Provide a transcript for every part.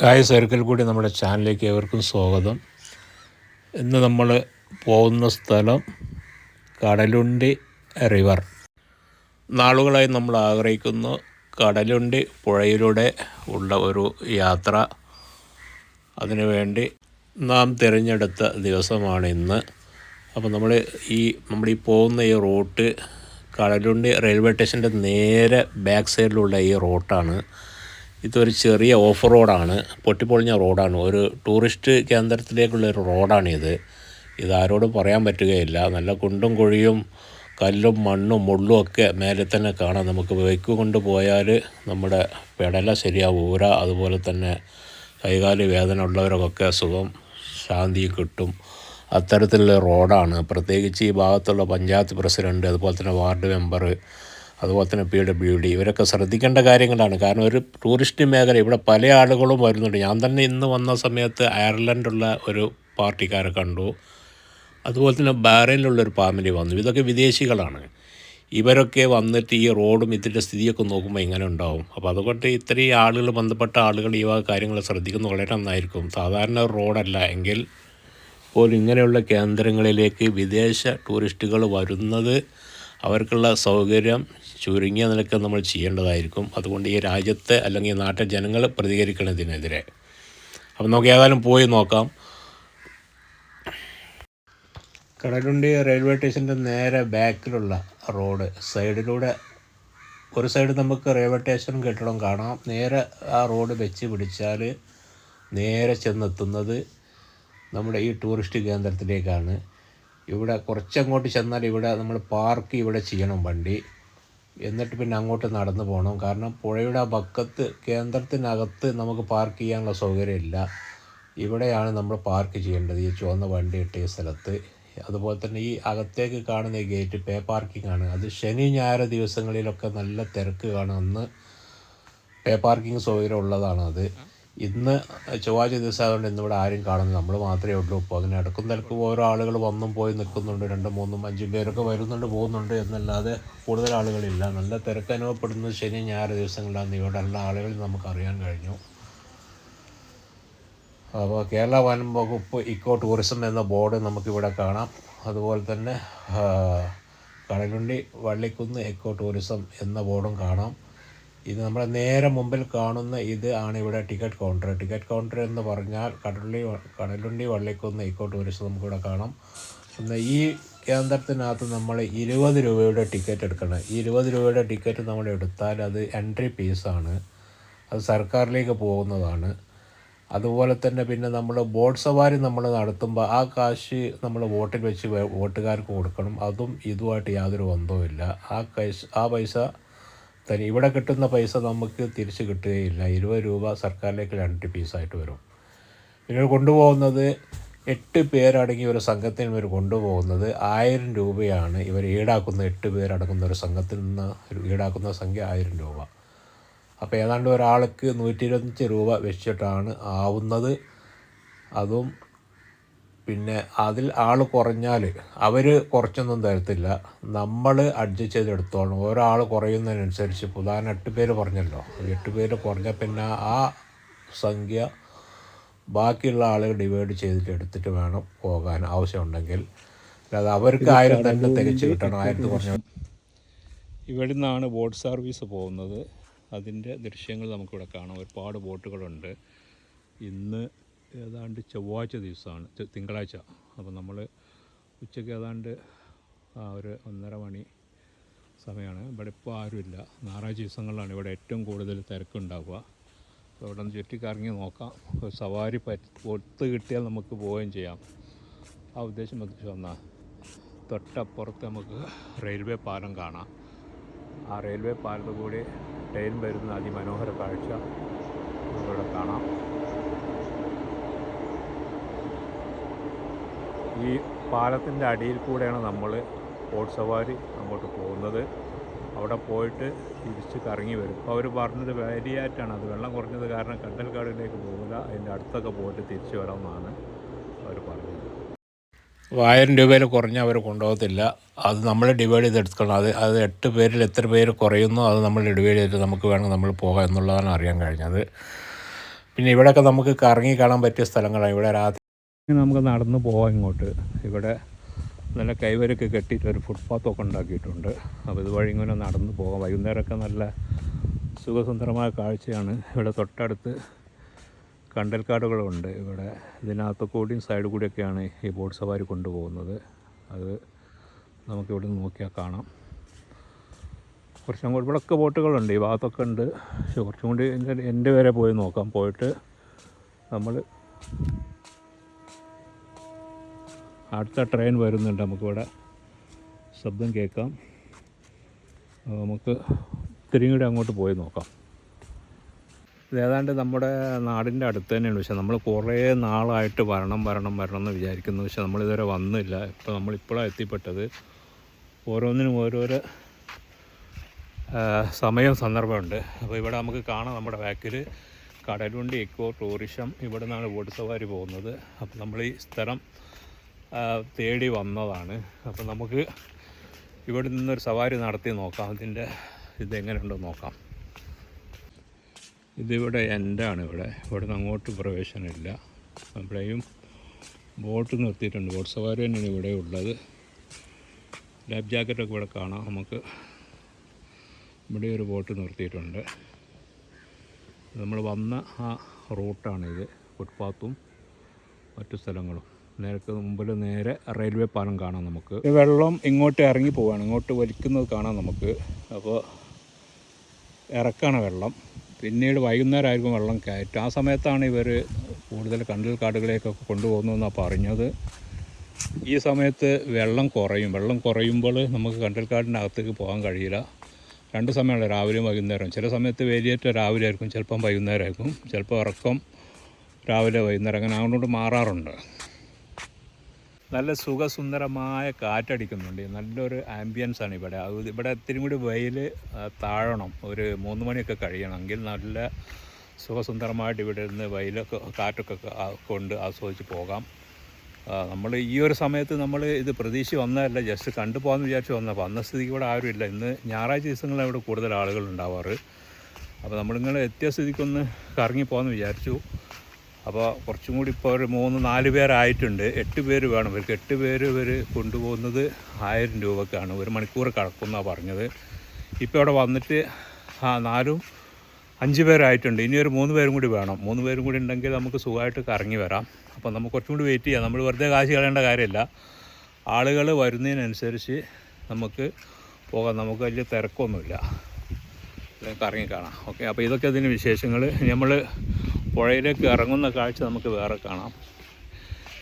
Hi circle കൂടി നമ്മുടെ ചാനലിലേക്ക് ഏവർക്കും സ്വാഗതം. ഇന്ന് നമ്മൾ പോകുന്ന സ്ഥലം കടലുണ്ടി റിവർ നാളുകളായി നമ്മൾ ആഗ്രഹിക്കുന്നു കടലുണ്ടി പുഴയിലൂടെ ഉള്ള ഒരു യാത്ര. അതിനുവേണ്ടി നാം തിരഞ്ഞെടുത്ത ദിവസമാണ് ഇന്ന്. അപ്പോൾ നമ്മൾ ഈ നമ്മൾ ഈ പോകുന്ന ഈ റൂട്ട് കടലുണ്ടി റെയിൽവേ സ്റ്റേഷന്റെ നേരെ ബാക്ക് സൈഡിലുള്ള ഈ റൂട്ടാണ്. ഇതൊരു ചെറിയ ഓഫ് റോഡാണ് പൊട്ടിപ്പൊളിഞ്ഞ റോഡാണ്. ഒരു ടൂറിസ്റ്റ് കേന്ദ്രത്തിലേക്കുള്ള ഒരു റോഡാണിത് ഇതാരോടും പറയാൻ പറ്റുകയില്ല. നല്ല കുണ്ടും കുഴിയും കല്ലും മണ്ണും മുള്ളും ഒക്കെ മേലെ തന്നെ കാണാം. നമുക്ക് ബൈക്ക് കൊണ്ട് പോയാൽ നമ്മുടെ പെടല ശരിയാവൂര അതുപോലെ തന്നെ കൈകാൽ വേദന ഉള്ളവരൊക്കെ സുഖം ശാന്തി കിട്ടും. അത്തരത്തിലുള്ള റോഡാണ്. പ്രത്യേകിച്ച് ഈ ഭാഗത്തുള്ള പഞ്ചായത്ത് പ്രസിഡന്റ് അതുപോലെ തന്നെ വാർഡ് മെമ്പർ അതുപോലെ തന്നെ പി ഡബ്ല്യു ഡി ഇവരൊക്കെ ശ്രദ്ധിക്കേണ്ട കാര്യങ്ങളാണ്. കാരണം ഒരു ടൂറിസ്റ്റ് മേഖല ഇവിടെ പല ആളുകളും വരുന്നുണ്ട്. ഞാൻ തന്നെ ഇന്ന് വന്ന സമയത്ത് അയർലൻഡുള്ള ഒരു പാർട്ടിക്കാരെ കണ്ടു. അതുപോലെ തന്നെ ബഹ്റൈനിലുള്ളൊരു ഫാമിലി വന്നു. ഇതൊക്കെ വിദേശികളാണ്. ഇവരൊക്കെ വന്നിട്ട് ഈ റോഡും ഇതിന്റെ സ്ഥിതിയൊക്കെ നോക്കുമ്പോൾ ഇങ്ങനെ ഉണ്ടാവും. അപ്പോൾ അതുകൊണ്ട് ഇത്രയും ആളുകൾ ബന്ധപ്പെട്ട ആളുകൾ ഈ വക കാര്യങ്ങൾ ശ്രദ്ധിക്കുന്നത് വളരെ നന്നായിരിക്കും. സാധാരണ റോഡല്ല. എങ്കിൽ പോലും ഇങ്ങനെയുള്ള കേന്ദ്രങ്ങളിലേക്ക് വിദേശ ടൂറിസ്റ്റുകൾ വരുന്നത് അവർക്കുള്ള സൗകര്യം ചുരുങ്ങിയ നിലയ്ക്ക് നമ്മൾ ചെയ്യേണ്ടതായിരിക്കും. അതുകൊണ്ട് ഈ രാജ്യത്തെ അല്ലെങ്കിൽ നാട്ടിലെ ജനങ്ങൾ പ്രതികരിക്കുന്നതിനെതിരെ. അപ്പം നമുക്ക് ഏതായാലും പോയി നോക്കാം. കടലുണ്ടി റെയിൽവേ സ്റ്റേഷന്റെ നേരെ ബാക്കിലുള്ള റോഡ് സൈഡിലൂടെ ഒരു സൈഡ് നമുക്ക് റെയിൽവേ സ്റ്റേഷനും കെട്ടിടം കാണാം. നേരെ ആ റോഡ് വെച്ച് പിടിച്ചാൽ നേരെ ചെന്നെത്തുന്നത് നമ്മുടെ ഈ ടൂറിസ്റ്റ് കേന്ദ്രത്തിലേക്കാണ്. ഇവിടെ കുറച്ചങ്ങോട്ട് ചെന്നാൽ ഇവിടെ നമ്മൾ പാർക്ക് ഇവിടെ ചെയ്യണം വണ്ടി. എന്നിട്ട് പിന്നെ അങ്ങോട്ട് നടന്നു പോകണം കാരണം പുഴയുടെ ആ പക്കത്ത് കേന്ദ്രത്തിനകത്ത് നമുക്ക് പാർക്ക് ചെയ്യാനുള്ള സൗകര്യമില്ല ഇവിടെയാണ് നമ്മൾ പാർക്ക് ചെയ്യേണ്ടത് ഈ ചുവന്ന വണ്ടി ഇട്ടിയ സ്ഥലത്ത്. അതുപോലെ തന്നെ ഈ അകത്തേക്ക് കാണുന്ന ഈ ഗേറ്റ് പേ പാർക്കിംഗ് ആണ്. അത് ശനി ഞായർ ദിവസങ്ങളിലൊക്കെ നല്ല തിരക്ക് കാണും. അന്ന് പേ പാർക്കിംഗ് സൗകര്യം ഉള്ളതാണ് അത്. ഇന്ന് ചൊവ്വാഴ്ച ദിവസം ആയതുകൊണ്ട് ഇന്നിവിടെ ആരും കാണുന്നില്ല. നമ്മൾ മാത്രമേ ഉള്ളൂ. ഇപ്പോൾ അങ്ങനെ ഇടക്കും തിരക്കും. ഓരോ ആളുകൾ വന്നും പോയി നിൽക്കുന്നുണ്ട്. രണ്ടും മൂന്നും അഞ്ചും പേരൊക്കെ വരുന്നുണ്ട് പോകുന്നുണ്ട് എന്നല്ലാതെ കൂടുതൽ ആളുകളില്ല. നല്ല തിരക്ക് അനുഭവപ്പെടുന്നത് ശനി ഞായർ ദിവസങ്ങളിലാണ്. ഇവിടെ എല്ലാ ആളുകളിൽ നമുക്കറിയാൻ കഴിഞ്ഞു. അപ്പോൾ കേരള വനം വകുപ്പ് ഇക്കോ ടൂറിസം എന്ന ബോർഡ് നമുക്കിവിടെ കാണാം. അതുപോലെ തന്നെ കടലുണ്ടി വള്ളിക്കുന്ന് എക്കോ ടൂറിസം എന്ന ബോർഡും കാണാം. ഇത് നമ്മുടെ നേരെ മുമ്പിൽ കാണുന്ന ഇത് ആണ് ഇവിടെ ടിക്കറ്റ് കൗണ്ടർ ടിക്കറ്റ് കൗണ്ടർ എന്ന് പറഞ്ഞാൽ കടലുണ്ടി കടലുണ്ടി വള്ളിക്കുന്ന് ഇക്കോ ടൂറിസ്റ്റ് നമുക്കിവിടെ കാണാം. പിന്നെ ഈ കേന്ദ്രത്തിനകത്ത് നമ്മൾ ഇരുപത് രൂപയുടെ ടിക്കറ്റ് എടുക്കണം. ഈ ഇരുപത് രൂപയുടെ ടിക്കറ്റ് നമ്മൾ എടുത്താൽ അത് എൻട്രി ഫീസാണ് അത് സർക്കാരിലേക്ക് പോകുന്നതാണ്. അതുപോലെ തന്നെ പിന്നെ നമ്മൾ ബോട്ട് സവാരി നമ്മൾ നടത്തുമ്പോൾ ആ കാശ് നമ്മൾ വോട്ടിൽ വെച്ച് വോട്ടുകാർക്ക് കൊടുക്കണം. അതും ഇതുമായിട്ട് യാതൊരു ബന്ധവുമില്ല. ആ കൈസ് ആ പൈസ തന്നെ ഇവിടെ കിട്ടുന്ന പൈസ നമുക്ക് തിരിച്ച് കിട്ടുകയില്ല. ഇരുപത് രൂപ സർക്കാരിലേക്ക് രണ്ട് പീസായിട്ട് വരും. ഇവർ കൊണ്ടുപോകുന്നത് എട്ട് പേരടങ്ങിയ ഒരു സംഘത്തിന് ഇവർ കൊണ്ടുപോകുന്നത് ആയിരം രൂപയാണ്. ഇവർ ഈടാക്കുന്ന എട്ട് പേരടങ്ങുന്ന ഒരു സംഘത്തിൽ നിന്ന് ഈടാക്കുന്ന സംഖ്യ ആയിരം രൂപ. അപ്പോൾ ഏതാണ്ട് ഒരാൾക്ക് നൂറ്റി ഇരുപത്തഞ്ച് രൂപ വെച്ചിട്ടാണ് ആവുന്നത്. അതും പിന്നെ അതിൽ ആൾ കുറഞ്ഞാൽ അവർ കുറച്ചൊന്നും തരത്തില്ല. നമ്മൾ അഡ്ജസ്റ്റ് ചെയ്തെടുത്തോളണം ഒരാൾ കുറയുന്നതിനനുസരിച്ച് ഉദാഹരണം എട്ട് പേര് കുറഞ്ഞല്ലോ. എട്ട് പേര് കുറഞ്ഞ പിന്നെ ആ സംഖ്യ ബാക്കിയുള്ള ആളുകൾ ഡിവൈഡ് ചെയ്തിട്ട് എടുത്തിട്ട് വേണം പോകാൻ ആവശ്യമുണ്ടെങ്കിൽ. അല്ലാതെ അവർക്ക് ആയിരം തന്നെ തികച്ച് കിട്ടണം ആയിരത്തി കുറഞ്ഞ ഇവിടെ നിന്നാണ് ബോട്ട് സർവീസ് പോകുന്നത്. അതിന്റെ ദൃശ്യങ്ങൾ നമുക്കിവിടെ കാണാം. ഒരുപാട് ബോട്ടുകളുണ്ട്. ഇന്ന് ഏതാണ്ട് ചൊവ്വാഴ്ച ദിവസമാണ് തിങ്കളാഴ്ച. അപ്പോൾ നമ്മൾ ഉച്ചയ്ക്ക് ഏതാണ്ട് ആ ഒരു ഒന്നര മണി സമയമാണ് ഇവിടെ ഇപ്പോൾ ആരുമില്ല. ഞായറാഴ്ച ദിവസങ്ങളിലാണ് ഇവിടെ ഏറ്റവും കൂടുതൽ തിരക്കുണ്ടാവുക. അപ്പോൾ ഇവിടെ നിന്ന് ചുറ്റിക്കറങ്ങി നോക്കാം. ഒരു സവാരി പൊത്ത് കിട്ടിയാൽ നമുക്ക് പോവുകയും ചെയ്യാം. ആ ഉദ്ദേശം വെച്ച് വന്നാൽ തൊട്ടപ്പുറത്ത് നമുക്ക് റെയിൽവേ പാലം കാണാം. ആ റെയിൽവേ പാലത്ത് കൂടി ട്രെയിൻ വരുന്ന അതിമനോഹര കാഴ്ച നമുക്കിവിടെ കാണാം. ഈ പാലത്തിന്റെ അടിയിൽ കൂടെയാണ് നമ്മൾ ബോട്ട് സവാരി അങ്ങോട്ട് പോകുന്നത്. അവിടെ പോയിട്ട് തിരിച്ച് കറങ്ങി വരും. അപ്പോൾ അവർ പറഞ്ഞത് വേരിയായിട്ടാണ്. അത് വെള്ളം കുറഞ്ഞത് കാരണം കണ്ടൽക്കാടിലേക്ക് പോകില്ല. അതിന്റെ അടുത്തൊക്കെ പോയിട്ട് തിരിച്ചു വരാമെന്നാണ് അവർ പറഞ്ഞത്. ആയിരം രൂപയിൽ കുറഞ്ഞ് അവർ കൊണ്ടുപോകത്തില്ല. അത് നമ്മൾ ഡിവൈഡ് ചെയ്തെടുക്കണം. അത് അത് എട്ട് പേരിൽ എത്ര പേര് കുറയുന്നു അത് നമ്മൾ ഡിവൈഡ് ചെയ്തിട്ട് നമുക്ക് വേണം നമ്മൾ പോകാം എന്നുള്ളതാണ് അറിയാൻ കഴിഞ്ഞത്. പിന്നെ ഇവിടെയൊക്കെ നമുക്ക് കറങ്ങി കാണാൻ പറ്റിയ സ്ഥലങ്ങളാണ്. ഇവിടെ രാത്രി നമുക്ക് നടന്ന് പോവാം ഇങ്ങോട്ട്. ഇവിടെ നല്ല കൈവരൊക്കെ കെട്ടിയിട്ട് ഒരു ഫുട്പാത്തൊക്കെ ഉണ്ടാക്കിയിട്ടുണ്ട്. അപ്പോൾ ഇതുവഴി ഇങ്ങനെ നടന്ന് പോകാം. വൈകുന്നേരമൊക്കെ നല്ല സുഖസുന്ദരമായ കാഴ്ചയാണ്. ഇവിടെ തൊട്ടടുത്ത് കണ്ടൽക്കാടുകളുണ്ട്. ഇവിടെ ഇതിനകത്ത് കൂടിയും സൈഡ് കൂടിയൊക്കെയാണ് ഈ ബോട്ട് സവാരി കൊണ്ടുപോകുന്നത്. അത് നമുക്കിവിടെ നോക്കിയാൽ കാണാം. കുറച്ചും കൂടി ഇവിടെയൊക്കെ ബോട്ടുകളുണ്ട്. ഈ ഭാഗത്തൊക്കെ ഉണ്ട്. പക്ഷെ കുറച്ചും കൂടി എന്റെ എന്റെ വരെ പോയി നോക്കാം. പോയിട്ട് നമ്മൾ അടുത്ത ട്രെയിൻ വരുന്നുണ്ട് നമുക്കിവിടെ. ശബ്ദം കേൾക്കാം. നമുക്ക് ഇത്തിരിയും കൂടി അങ്ങോട്ട് പോയി നോക്കാം. ഏതാണ്ട് നമ്മുടെ നാടിന്റെ അടുത്ത് തന്നെയാണ്. പക്ഷേ നമ്മൾ കുറേ നാളായിട്ട് വരണം വരണം വരണം എന്ന് വിചാരിക്കുന്നു. പക്ഷേ നമ്മളിതുവരെ വന്നില്ല. ഇപ്പോൾ നമ്മളിപ്പോഴാണ് എത്തിപ്പെട്ടത്. ഓരോന്നിനും ഓരോരോ സമയം സന്ദർഭമുണ്ട്. അപ്പോൾ ഇവിടെ നമുക്ക് കാണാം നമ്മുടെ ബാക്കിൽ കടലുണ്ടി എക്കോ ടൂറിസം ഇവിടെ നിന്നാണ് ബോട്ട് സവാരി പോകുന്നത്. അപ്പോൾ നമ്മൾ ഈ സ്ഥലം തേടി വന്നതാണ്. അപ്പോൾ നമുക്ക് ഇവിടെ നിന്നൊരു സവാരി നടത്തി നോക്കാം. അതിന്റെ ഇതെങ്ങനെയുണ്ടോ നോക്കാം. ഇതിവിടെ എന്റാണ് ഇവിടെ. ഇവിടെ നിന്ന് അങ്ങോട്ട് പ്രവേശനമില്ല. അവിടെയും ബോട്ട് നിർത്തിയിട്ടുണ്ട്. ബോട്ട് സവാരി തന്നെയാണ് ഇവിടെ ഉള്ളത്. ലൈഫ് ജാക്കറ്റൊക്കെ ഇവിടെ കാണാം. നമുക്ക് ഇവിടെ ഒരു ബോട്ട് നിർത്തിയിട്ടുണ്ട്. നമ്മൾ വന്ന ആ റൂട്ടാണിത് ഫുട്പാത്തും മറ്റു സ്ഥലങ്ങളും. നേരത്തെ മുമ്പിൽ നേരെ റെയിൽവേ പാലം കാണാം നമുക്ക്. വെള്ളം ഇങ്ങോട്ട് ഇറങ്ങി പോവാണ്. ഇങ്ങോട്ട് വലിക്കുന്നത് കാണാം നമുക്ക്. അപ്പോൾ ഇറക്കാണ് വെള്ളം. പിന്നീട് വൈകുന്നേരം ആയിരിക്കും വെള്ളം കയറ്റും. ആ സമയത്താണ് ഇവർ കൂടുതൽ കണ്ടൽ കാടുകളേക്കൊക്കെ കൊണ്ടുപോകുന്നതെന്നാണ് പറഞ്ഞത്. ഈ സമയത്ത് വെള്ളം കുറയും. വെള്ളം കുറയുമ്പോൾ നമുക്ക് കണ്ടൽക്കാടിന്റെ അകത്തേക്ക് പോകാൻ കഴിയില്ല. രണ്ട് സമയമാണ് രാവിലെയും വൈകുന്നേരം ചില സമയത്ത് വേലിയേറ്റ രാവിലെ ആയിരിക്കും ചിലപ്പം വൈകുന്നേരമായിരിക്കും. ചിലപ്പോൾ ഇറക്കം രാവിലെ വൈകുന്നേരം അങ്ങനെ അങ്ങോട്ട് മാറാറുണ്ട്. നല്ല സുഖസുന്ദരമായ കാറ്റടിക്കുന്നുണ്ട്. നല്ലൊരു ആംബിയൻസ് ആണ് ഇവിടെ. അത് ഇവിടെ ഇത്തിരി കൂടി വെയിൽ താഴണം. ഒരു മൂന്ന് മണിയൊക്കെ കഴിയണമെങ്കിൽ നല്ല സുഖസുന്ദരമായിട്ട് ഇവിടെ ഇരുന്ന് വെയിലൊക്കെ കാറ്റൊക്കെ കൊണ്ട് ആസ്വദിച്ച് പോകാം. നമ്മൾ ഈ ഒരു സമയത്ത് നമ്മൾ ഇത് പ്രതീക്ഷ വന്നതല്ല ജസ്റ്റ് കണ്ടു പോകാമെന്ന് വിചാരിച്ച് വന്നപ്പോൾ അന്ന സ്ഥിതിക്ക് ഇവിടെ ആരുമില്ല ഇന്ന് ഞായറാഴ്ച ദിവസങ്ങളിലാണ് ഇവിടെ കൂടുതൽ ആളുകൾ ഉണ്ടാവാറ്. അപ്പോൾ നമ്മളിങ്ങനെ എത്തിയ സ്ഥിതിക്കൊന്ന് കറങ്ങി പോകാമെന്ന് വിചാരിച്ചു. അപ്പോൾ കുറച്ചും കൂടി ഇപ്പോൾ ഒരു മൂന്ന് നാല് പേരായിട്ടുണ്ട്. എട്ട് പേര് വേണം. ഇവർക്ക് എട്ട് പേര് ഇവർ കൊണ്ടുപോകുന്നത് ആയിരം രൂപക്കാണ്. ഒരു മണിക്കൂർ കടക്കുമെന്നാണ് പറഞ്ഞത്. ഇപ്പോൾ ഇവിടെ വന്നിട്ട് ആ നാലും അഞ്ച് പേരായിട്ടുണ്ട്. ഇനി ഒരു മൂന്ന് പേരും കൂടി വേണം. മൂന്ന് പേരും കൂടി ഉണ്ടെങ്കിൽ നമുക്ക് സുഖമായിട്ട് കറങ്ങി വരാം. അപ്പോൾ നമുക്ക് കുറച്ചും കൂടി വെയിറ്റ് ചെയ്യാം. നമ്മൾ വെറുതെ കാശ് കളയേണ്ട കാര്യമില്ല. ആളുകൾ വരുന്നതിനനുസരിച്ച് നമുക്ക് പോകാം. നമുക്ക് വലിയ തിരക്കൊന്നുമില്ല. കറങ്ങി കാണാം. ഓക്കെ. അപ്പോൾ ഇതൊക്കെ അതിന് വിശേഷങ്ങൾ നമ്മൾ പുഴയിലേക്ക് ഇറങ്ങുന്ന കാഴ്ച നമുക്ക് വേറെ കാണാം.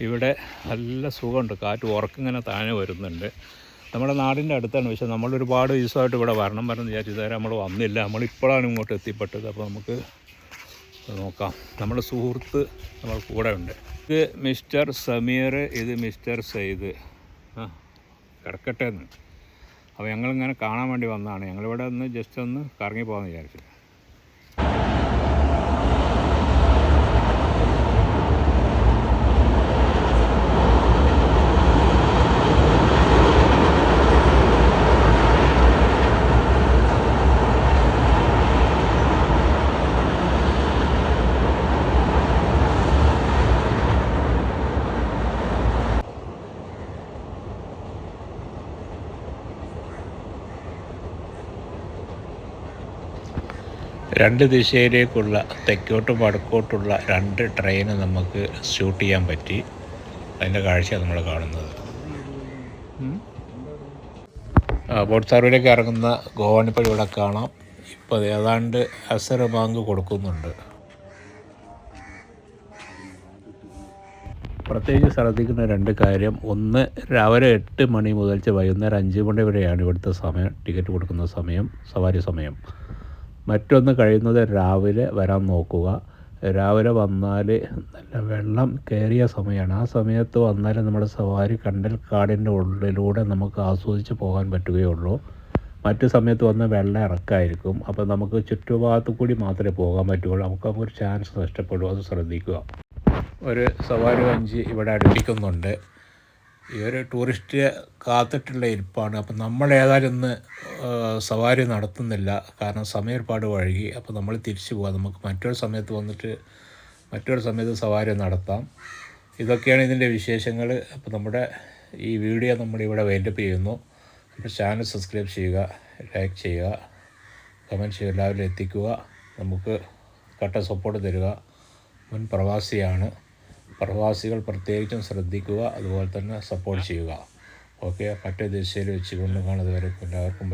ഇവിടെ നല്ല സുഖമുണ്ട്. കാറ്റ് ഉറക്കിങ്ങനെ താഴെ വരുന്നുണ്ട്. നമ്മുടെ നാടിന്റെ അടുത്താണ്. പക്ഷേ നമ്മൾ ഒരുപാട് ദിവസമായിട്ട് ഇവിടെ വരണം വരണം വിചാരിച്ചു ഇതുവരെ നമ്മൾ വന്നില്ല. നമ്മളിപ്പോഴാണ് ഇങ്ങോട്ട് എത്തിപ്പെട്ടത്. അപ്പോൾ നമുക്ക് നോക്കാം. നമ്മുടെ സുഹൃത്ത് നമ്മൾ കൂടെ ഉണ്ട്. ഇത് മിസ്റ്റർ സമീർ ഇത് മിസ്റ്റർ സെയ്ദ്. ആ കിടക്കട്ടെ എന്ന്. അപ്പോൾ ഞങ്ങളിങ്ങനെ കാണാൻ വേണ്ടി വന്നതാണ്. ഞങ്ങളിവിടെ ഒന്ന് ജസ്റ്റ് ഒന്ന് കറങ്ങി പോകാമെന്ന് വിചാരിച്ചു രണ്ട് ദിശയിലേക്കുള്ള തെക്കോട്ടും വടക്കോട്ടുള്ള രണ്ട് ട്രെയിന് നമുക്ക് ഷൂട്ട് ചെയ്യാൻ പറ്റി. അതിന്റെ കാഴ്ച നമ്മൾ കാണുന്നത്. ബോട്ട് സർവേയിലേക്ക് ഇറങ്ങുന്ന ഗോവാണിപ്പടി ഇവിടെ കാണാം. ഇപ്പോൾ ഏതാണ്ട് അസർ ബാങ്ക് കൊടുക്കുന്നുണ്ട്. പ്രത്യേകിച്ച് ശ്രദ്ധിക്കുന്ന രണ്ട് കാര്യം. ഒന്ന് രാവിലെ എട്ട് മണി മുതൽ വൈകുന്നേരം അഞ്ച് മണി വരെയാണ് ഇവിടുത്തെ സമയം. ടിക്കറ്റ് കൊടുക്കുന്ന സമയം സവാരി സമയം. മറ്റൊന്ന് കഴിയുന്നത് രാവിലെ വരാൻ നോക്കുക. രാവിലെ വന്നാൽ നല്ല വെള്ളം കയറിയ സമയമാണ്. ആ സമയത്ത് വന്നാൽ നമ്മുടെ സവാരി കണ്ടൽ കാടിന്റെ ഉള്ളിലൂടെ നമുക്ക് ആസ്വദിച്ച് പോകാൻ പറ്റുകയുള്ളൂ. മറ്റു സമയത്ത് വന്ന് വെള്ളം ഇറക്കായിരിക്കും. അപ്പോൾ നമുക്ക് ചുറ്റുഭാഗത്തു കൂടി മാത്രമേ പോകാൻ പറ്റുകയുള്ളൂ. നമുക്ക് നമുക്കൊരു ചാൻസ് നഷ്ടപ്പെടും. അത് ശ്രദ്ധിക്കുക. ഒരു സവാരി വഞ്ചി ഇവിടെ അടുപ്പിക്കുന്നുണ്ട്. ഒരു ടൂറിസ്റ്റ് കാത്തിട്ടുള്ള ഇരിപ്പാണ്. അപ്പം നമ്മൾ ഏതായാലും ഇന്ന് സവാരി നടത്തുന്നില്ല. കാരണം സമയം ഒരുപാട് വഴുകി. അപ്പോൾ നമ്മൾ തിരിച്ചു പോകാം നമുക്ക് മറ്റൊരു സമയത്ത് വന്നിട്ട് മറ്റൊരു സമയത്ത് സവാരി നടത്താം. ഇതൊക്കെയാണ് ഇതിന്റെ വിശേഷങ്ങൾ. അപ്പോൾ നമ്മുടെ ഈ വീഡിയോ നമ്മളിവിടെ വൈൻഡപ്പ് ചെയ്യുന്നു. അപ്പോൾ ചാനൽ സബ്സ്ക്രൈബ് ചെയ്യുക ലൈക്ക് ചെയ്യുക കമന്റ് ചെയ്യുക എല്ലാവരും എത്തിക്കുക. നമുക്ക് കട്ട സപ്പോർട്ട് തരിക. മുൻ പ്രവാസിയാണ്. പ്രവാസികൾ പ്രത്യേകിച്ചും ശ്രദ്ധിക്കുക അതുപോലെ തന്നെ സപ്പോർട്ട് ചെയ്യുക. ഓക്കെ മറ്റേ ദിശയിൽ വെച്ചുകൊണ്ട് കാണുന്നതുവരെ എല്ലാവർക്കും